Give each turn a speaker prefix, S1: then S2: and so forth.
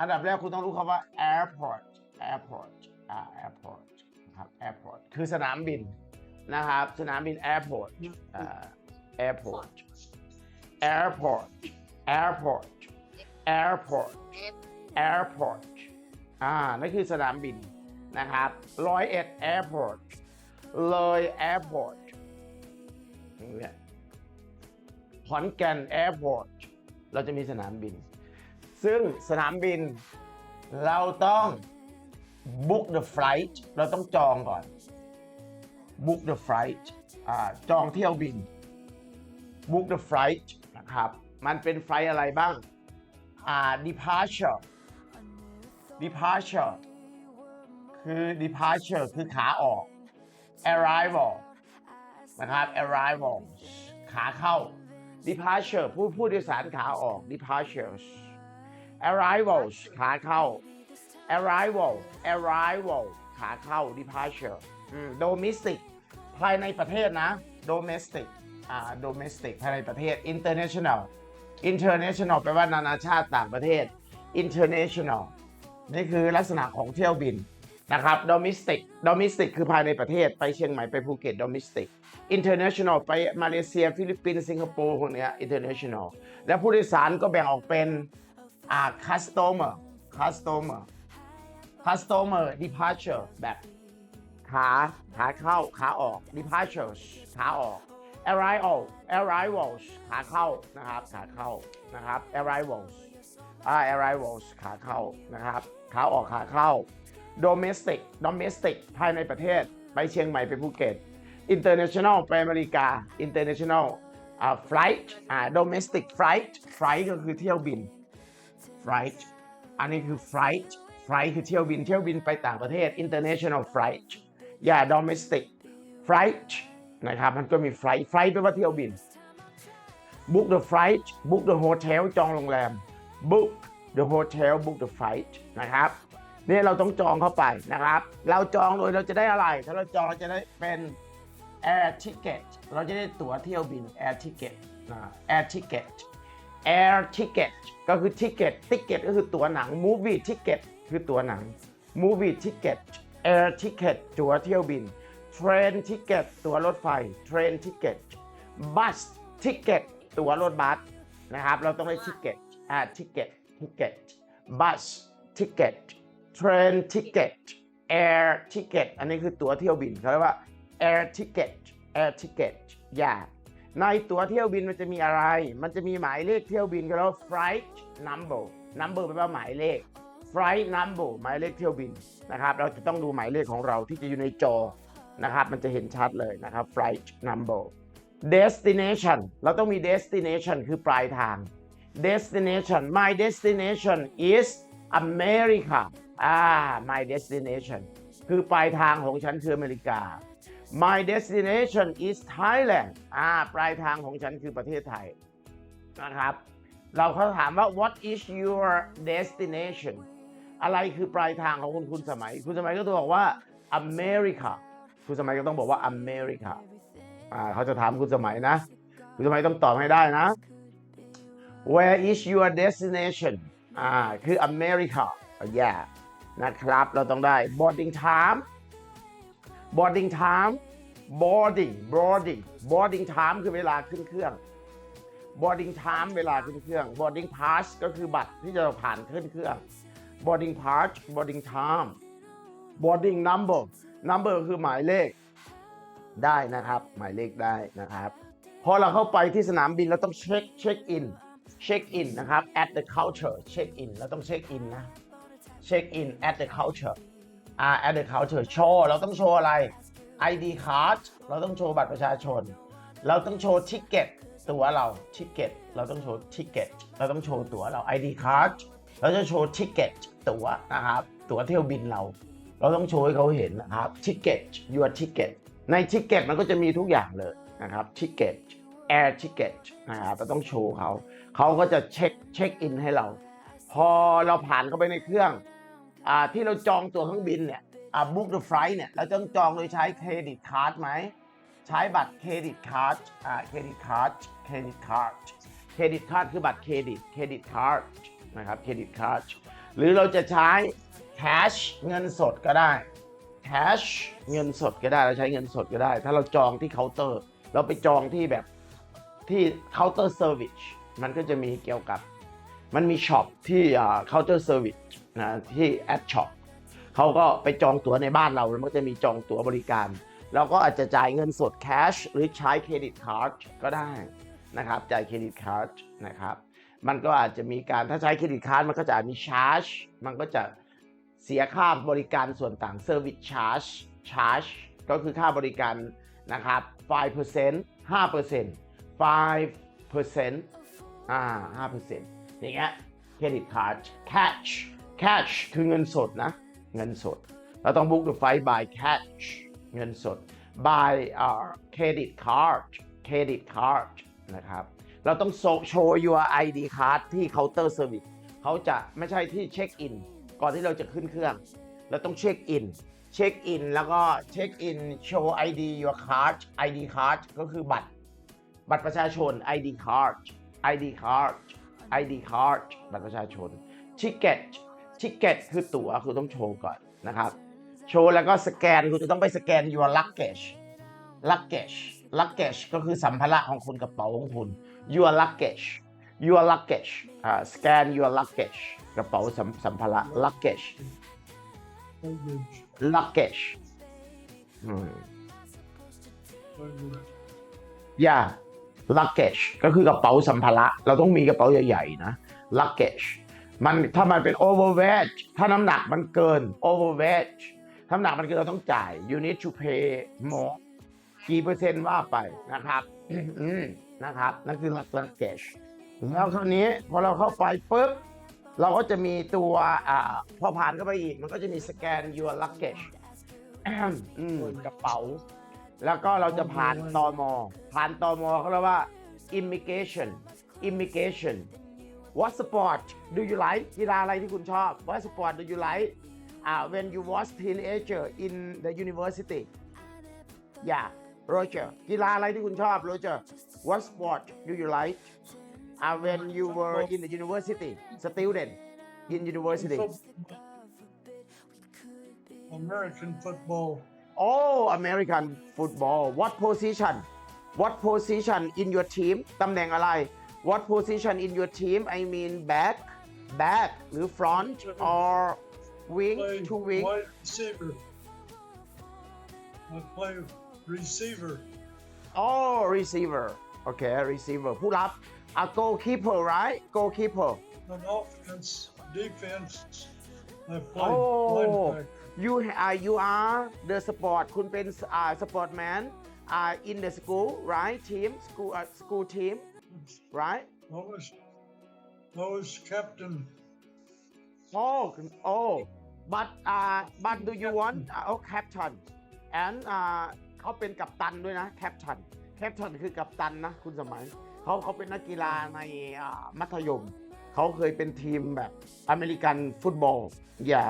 S1: อันดับแรกคุณต้องรู้คำว่า airport airport อ่า airport นะครับ airport คือสนามบินนะครับ สนามบิน airport อ่า airport airport airport airport airport อ่า นั่นคือสนามบินนะครับร้อยเอ็ด airport เลย airport นี่ขอนแก่น airport เราจะมีสนามบิน ซึ่งสนามบิน เราต้อง book the flight เราต้องจองก่อน book the flight อ่าจองเที่ยวบิน book the flight นะครับ มันเป็นไฟล์อะไรบ้างอ่า departure departure คือ departure คือขาออก arrival นะครับ arrival ขาเข้า departure ผู้ผู้โดยสารขาออก departures arrivals ขาเข้า arrival arrival ขาเข้า departure อืม domestic ภายในประเทศนะ domestic อ่า domestic ภายในประเทศ international international แปลว่านานาชาติต่างประเทศ international นี่คือลักษณะของเที่ยวบินนะครับ domestic domestic คือภายในประเทศ ไปเชียงใหม่ไปภูเก็ต domestic international ไปมาเลเซีย ฟิลิปปินส์สิงคโปร์พวกเนี้ย international และผู้โดยสารก็แบ่งออกเป็น อ่า customer customer customer departure แบบขาขาเข้าขาออก departures ขาออก arrival arrivals ขาเข้านะครับขาเข้านะครับ arrivals อ่า arrivals ขาเข้านะครับขาออกขาเข้า domestic domestic ภายในประเทศ ไปเชียงใหม่ไปภูเก็ต international ไปอเมริกา international อ่า flight อ่า domestic flight flight ก็คือเที่ยวบิน flight อันนี้คือ flight flight คือเที่ยวบินเที่ยวบินไปต่างประเทศ international flight อย่า domestic flight นะครับมันก็มี flight flight แปลว่าเที่ยวบิน book the flight book the hotel จองโรงแรม book the hotel book the flight นะครับเนี่ยเราต้องจองเข้าไปนะครับ เราจองโดยเราจะได้อะไร ถ้าเราจองเราจะได้เป็น air ticket เราจะได้ตั๋วเที่ยวบิน air ticket air ticket air ticket ก็คือ ticket ticket ก็คือตั๋วหนัง movie ticket คือตั๋วหนัง movie ticket air ticket ตั๋วเที่ยวบิน train ticket ตั๋วรถไฟ train ticket bus ticket ตั๋วรถบัสนะครับ เราต้องได้ ticket อ่า ticket ticket bus ticket train ticket air ticket อันนี้คือตั๋วเที่ยวบินเขาเรียกว่า air ticket air ticket อย่า ในตั๋วเที่ยวบินมันจะมีอะไร มันจะมีหมายเลขเที่ยวบินก็แล้ว flight number number แปลว่าหมายเลข flight number หมายเลขเที่ยวบินนะครับ เราจะต้องดูหมายเลขของเราที่จะอยู่ในจอนะครับ มันจะเห็นชัดเลยนะครับ flight number destination เราต้องมี destination คือปลายทาง destination my destination is America อ่า my destination คือปลายทางของฉันคืออเมริกา my destination is Thailand อ่าปลายทางของฉันคือประเทศไทยนะครับ เราเขาถามว่า what is your destination อะไรคือปลายทางของคุณคุณสมัย คุณสมัยก็ต้องบอกว่า America คุณสมัยก็ต้องบอกว่า America อ่าเขาจะถามคุณสมัยนะ คุณสมัยต้องตอบให้ได้นะ Where is your destination อ่าคือ America yeah นะครับ เราต้องได้ boarding time boarding time boarding boarding boarding time คือเวลาขึ้นเครื่อง boarding time เวลาขึ้นเครื่อง boarding pass ก็คือบัตรที่จะผ่านขึ้นเครื่อง boarding pass boarding time boarding number number คือหมายเลขได้นะครับ หมายเลขได้นะครับพอเราเข้าไปที่สนามบินเราต้องเช็คเช็คอินเช็คอินนะครับ at the counter เช็คอินเราต้องเช็คอินนะเช็คอิน at the counter อ่า at the counter โชว์เราต้องโชว์อะไร ID card เราต้องโชว์บัตรประชาชน เราต้องโชว์ทิกเก็ตตั๋วเราทิกเก็ตเราต้องโชว์ทิกเก็ตเราต้องโชว์ตั๋วเรา ID card เราจะโชว์ทิกเก็ตตั๋วนะครับ ตั๋วเที่ยวบินเรา เราต้องโชว์ให้เขาเห็นนะครับทิกเก็ต your ticket ในทิกเก็ตมันก็จะมีทุกอย่างเลยนะครับทิกเก็ต air ticket นะครับเราต้องโชว์เขา เขาก็จะเช็คเช็คอินให้เรา พอเราผ่านเข้าไปในเครื่อง ที่เราจองตั๋วเครื่องบินเนี่ยอ่า book the flight เนี่ยเราต้องจองโดยใช้เครดิตการ์ดไหม ใช้บัตรเครดิตการ์ดอ่าเครดิตการ์ดเครดิตการ์ดเครดิตการ์ดคือบัตรเครดิตเครดิตการ์ดนะครับเครดิตการ์ดหรือเราจะใช้ cash เงินสดก็ได้ cash เงินสดก็ได้เราใช้เงินสดก็ได้ ถ้าเราจองที่เคาน์เตอร์ เราไปจองที่แบบที่เคาน์เตอร์เซอร์วิสมันก็จะมีเกี่ยวกับ มันมีช็อปที่เคาน์เตอร์เซอร์วิส นะที่แอดช็อปเขาก็ไปจองตั๋วในบ้านเราแล้วมันก็จะมีจองตั๋วบริการเราก็อาจจะจ่ายเงินสด cash หรือใช้เครดิตการ์ดก็ได้นะครับจ่ายเครดิตการ์ดนะครับมันก็อาจจะมีการถ้าใช้เครดิตการ์ดมันก็จะมีชาร์จมันก็จะเสียค่าบริการส่วนต่าง Service Charge Charge ก็คือค่าบริการนะครับ5% 5% 5%อ่า5%อย่างเงี้ยเครดิตการ์ด cash cash คือเงินสดนะ เงินสด เราต้อง book the flight by cash เงินสด by our credit card credit card นะครับ เราต้องโชว์ your ID card ที่ counter service เขาจะไม่ใช่ที่เช็คอินก่อนที่เราจะขึ้นเครื่อง เราต้องเช็คอินเช็คอินแล้วก็เช็คอิน show ID your card ID card ก็คือบัตร บัตรประชาชน ID card ID card ID card บัตรประชาชน ticket ticket คือตั๋วคือต้องโชว์ก่อนนะครับ โชว์แล้วก็สแกนคือจะต้องไปสแกน your luggage luggage luggage ก็คือสัมภาระของคุณกระเป๋าของคุณ your luggage your luggage อ่า scan your luggage กระเป๋าสัมสัมภาระ luggage
S2: Luggage.
S1: อืม yeah luggage ก็คือกระเป๋าสัมภาระ เราต้องมีกระเป๋าใหญ่ ๆ นะ luggage มันถ้ามันเป็น overweight ถ้าน้ำหนักมันเกิน overweight น้ำหนักมันเกินเราต้องจ่าย you need to pay more กี่เปอร์เซ็นต์ว่าไปนะครับนะครับ นั่นคือ luggage แล้วคราวนี้พอเราเข้าไปปุ๊บเราก็จะมีตัวอพอผ่านเข้าไปอีก มันก็จะมีสแกน your luggage กระเป๋า แล้วก็เราจะผ่านตอมอผ่านตมเขาเรียกว่า immigration immigration what sport do you like กีฬาอะไรที่คุณชอบ what sport do you like uh, when you was teenager in the university yeah Roger กีฬาอะไรที่คุณชอบ Roger what sport do you like uh, when you were in the university student in university
S2: Football. American football.
S1: Oh American football what position what position in your team ตำแหน่งอะไร what position in your team I mean back back หรือ front or wing
S2: Play
S1: to wing
S2: wide receiver. I play receiver.
S1: oh receiver okay receiver ผู้รับ a goalkeeper right goalkeeper
S2: On offense, defense. I play
S1: Oh.
S2: linebacker.
S1: you are you are the sport คุณเป็น uh, sportman uh, in the school right team school uh, school team right
S2: I was, I was captain.
S1: Oh, oh, but uh, but do you want uh, oh captain and uh, เขาเป็นกัปตันด้วยนะ captain captain คือกัปตันนะ คุณสมัยเขาเขาเป็นนักกีฬาในอ่ามัธยม เขาเคยเป็นทีมแบบอเมริกันฟุตบอลอย่า